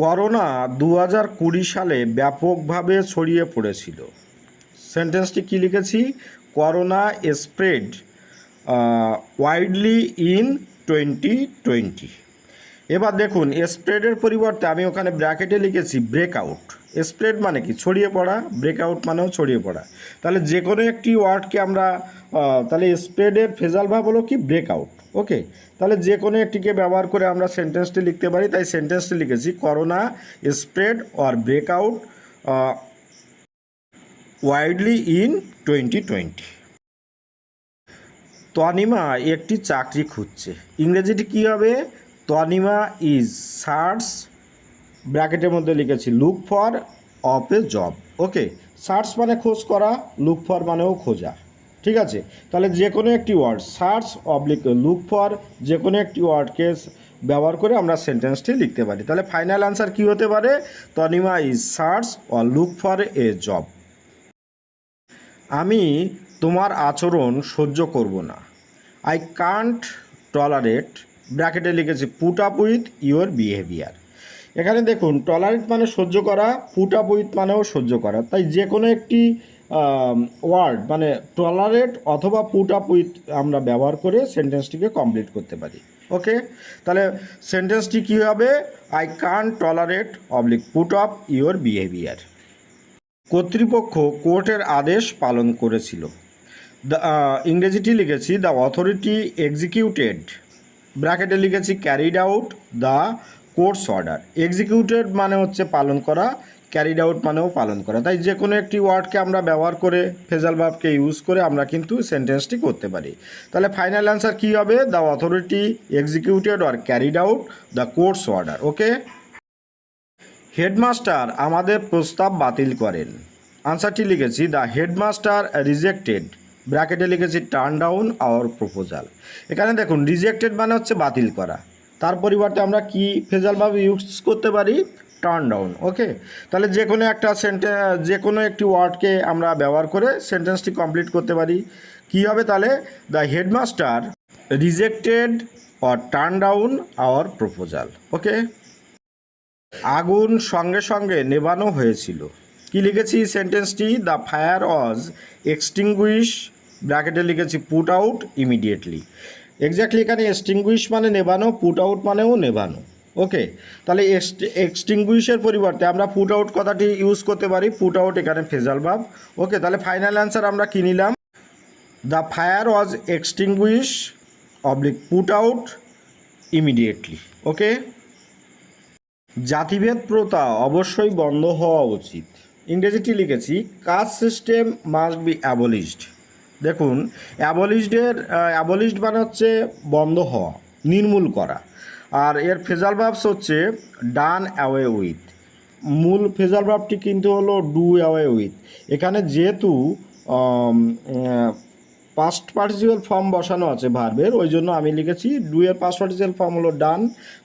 Corona দু হাজার কুড়ি সালে ব্যাপকভাবে ছড়িয়ে পড়েছিল। সেন্টেন্সটি কী লিখেছি? Corona spread widely in twenty twenty এবার দেখুন, স্প্রেডের পরিবর্তে আমি ওখানে ব্র্যাকেটে লিখেছি ব্রেকআউট স্প্রেড মানে কি? ছড়িয়ে পড়া, ব্রেকআউট মানেও ছড়িয়ে পড়া। তাহলে যে কোনো একটি ওয়ার্ডকে আমরা তাহলে স্প্রেডের ফেজাল ভাব হলো কি? ব্রেকআউট। ওকে? তাহলে যে কোনো একটিকে ব্যবহার করে আমরা সেন্টেন্সটি লিখতে পারি, তাই সেন্টেন্সটি লিখেছি, corona, spread or breakout widely in twenty twenty. Tanima একটি চাকরি খুঁজছে। ইংরেজিটি কী হবে? তনিমা ইজ সার্চ ব্র্যাকেটের মধ্যে লিখেছি look for of a job okay search মানে খোঁজ করা লুক ফর মানেও খোঁজা। ঠিক আছে? তাহলে যে কোনো একটি word search oblique look for যে কোনো একটি ওয়ার্ডকে ব্যবহার করে আমরা সেন্টেন্সটি লিখতে পারি। তাহলে ফাইনাল আনসার কী হতে পারে? Tanima is search or look for a job আমি তোমার আচরণ সহ্য করব না। আই কান্ট টলারেট ব্র্যাকেটে লিখেছি put up with your behaviour এখানে দেখুন টলারেট মানে সহ্য করা পুট আপ উইথ মানেও সহ্য করা। তাই যে কোনো একটি ওয়ার্ড মানে টলারেট অথবা পুট আপ উইথ আমরা ব্যবহার করে সেন্টেন্সটিকে কমপ্লিট করতে পারি। ওকে তাহলে সেন্টেন্সটি কী হবে? I can tolerate oblique put up your behaviour কর্তৃপক্ষ কোর্টের আদেশ পালন করেছিল। দ্য ইংরেজিটি লিখেছি দ্য অথরিটি এক্সিকিউটেড ব্র্যাকেটে লিখেছি carried out the courts order. Executed মানে হচ্ছে পালন করা ক্যারিড আউট মানেও পালন করা। তাই যে কোনো একটি ওয়ার্ডকে আমরা ব্যবহার করে, ফেজাল ভাবকে ইউজ করে আমরা কিন্তু সেন্টেন্সটি করতে পারি। তাহলে ফাইনাল অ্যান্সার কী হবে? The authority executed or carried out the courts order okay headmaster আমাদের প্রস্তাব বাতিল করেন। আনসারটি লিখেছি দ্য হেডমাস্টার রিজেক্টেড ব্র্যাকেটে লিখেছি টার্ন ডাউন আওয়ার প্রপোজাল এখানে দেখুন রিজেক্টেড মানে হচ্ছে বাতিল করা। তার পরিবর্তে আমরা কি ফেজালভাবে ইউজ করতে পারি? টার্ন ডাউন ওকে তাহলে যে কোনো একটা সেন্টে যে কোনো একটি ওয়ার্ডকে আমরা ব্যবহার করে সেন্টেন্সটি কমপ্লিট করতে পারি। কী হবে তাহলে? The headmaster rejected or turn down our proposal okay আগুন সঙ্গে সঙ্গে নেভানো হয়েছিল। কি লিখেছি সেন্টেন্সটি দ্য ফায়ার ওয়াজ এক্সটিংগুইশ ব্র্যাকেটে লিখেছি পুট আউট ইমিডিয়েটলি এক্স্যাক্টলি এখানে এক্সটিংগুইশ মানে নেভানো পুট আউট মানেও নেভানো ওকে তাহলে এক্সটিংগুইশের পরিবর্তে আমরা পুট আউট কথাটি ইউজ করতে পারি। পুট আউট এখানে ফেজাল ভাব। ওকে তাহলে ফাইনাল অ্যান্সার আমরা কী নিলাম? The fire was extinguish oblique put out immediately okay জাতিভেদ প্রথা অবশ্যই বন্ধ হওয়া উচিত। ইংরেজিটি লিখেছি caste system must be abolished দেখুন, অ্যাবলিশডের অ্যাবলিশড মানে হচ্ছে বন্ধ হওয়া, নির্মূল করা। আর এর ফেজাল ভাবস হচ্ছে ডান অ্যাওয়ে উইথ মূল ফেজাল ভাবটি কিন্তু হলো ডু অ্যাওয়ে উইথ এখানে যেহেতু পাস্ট পার্টিসিপাল ফর্ম বসানো আছে ভার্বের ওই জন্য আমি লিখেছি ডু এর পাস্ট পার্টিসিপাল ফর্ম হলো ডান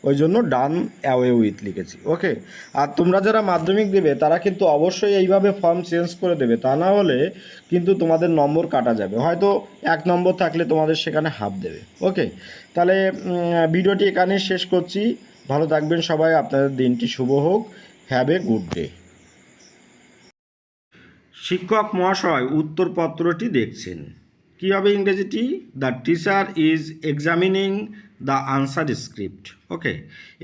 ওই জন্য ডান অ্যাওয়ে উইথ লিখেছি ওকে আর তোমরা যারা মাধ্যমিক দেবে, তারা কিন্তু অবশ্যই এইভাবে ফর্ম চেঞ্জ করে দেবে, তা না হলে কিন্তু তোমাদের নম্বর কাটা যাবে, হয়তো এক নম্বর থাকলে তোমাদের সেখানে হাফ দেবে ওকে তাহলে ভিডিওটি এখানেই শেষ করছি, ভালো থাকবেন সবাই, আপনাদের দিনটি শুভ হোক হ্যাভ এ গুড ডে শিক্ষক মহাশয় উত্তরপত্রটি দেখছেন। কী হবে ইংরেজিটি? The teacher is examining the answer script okay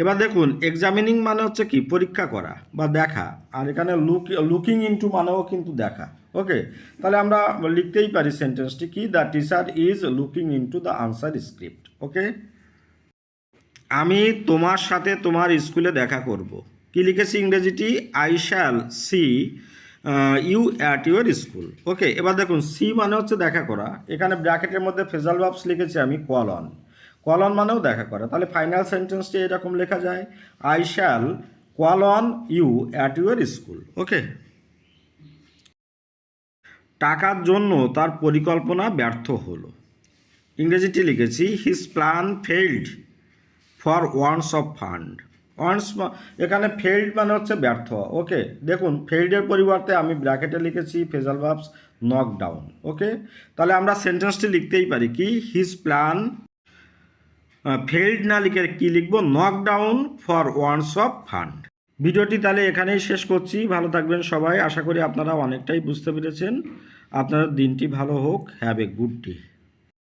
এবার দেখুন এক্সামিনিং মানে হচ্ছে কি? পরীক্ষা করা বা দেখা। আর এখানে লুক লুকিং ইনটু মানেও কিন্তু দেখা। ওকে তাহলে আমরা লিখতেই পারি সেন্টেন্সটি কি? The teacher is looking into the answer script okay আমি তোমার সাথে তোমার স্কুলে দেখা করব। কি লিখেছি ইংরেজিটি? I shall see you at your school okay এবার দেখুন সি মানে হচ্ছে দেখা করা। এখানে ব্র্যাকেটের মধ্যে ফেজাল ভাবস লিখেছি আমি কলন কলন মানেও দেখা করা। তাহলে ফাইনাল সেন্টেন্সটি এরকম লেখা যায় I shall call on you at your school okay টাকার জন্য তার পরিকল্পনা ব্যর্থ হলো। ইংরেজিটি লিখেছি his plan failed for want of fund want এখানে ফেইল্ড মানে হচ্ছে ব্যর্থ। ওকে দেখুন ফেইল্ডের পরিবর্তে আমি ব্র্যাকেটে লিখেছি phrasal verbs knock down okay তাহলে আমরা সেন্টেন্সটি লিখতেই পারি কি? হিজ প্ল্যান ফেইল্ড না লিখে কি লিখব? Knock down for want of fund ভিডিওটি তাহলে এখানেই শেষ করছি, ভালো থাকবেন সবাই। আশা করি আপনারা অনেকটাই বুঝতে পেরেছেন। আপনার দিনটি ভালো হোক হ্যাভ এ গুড ডে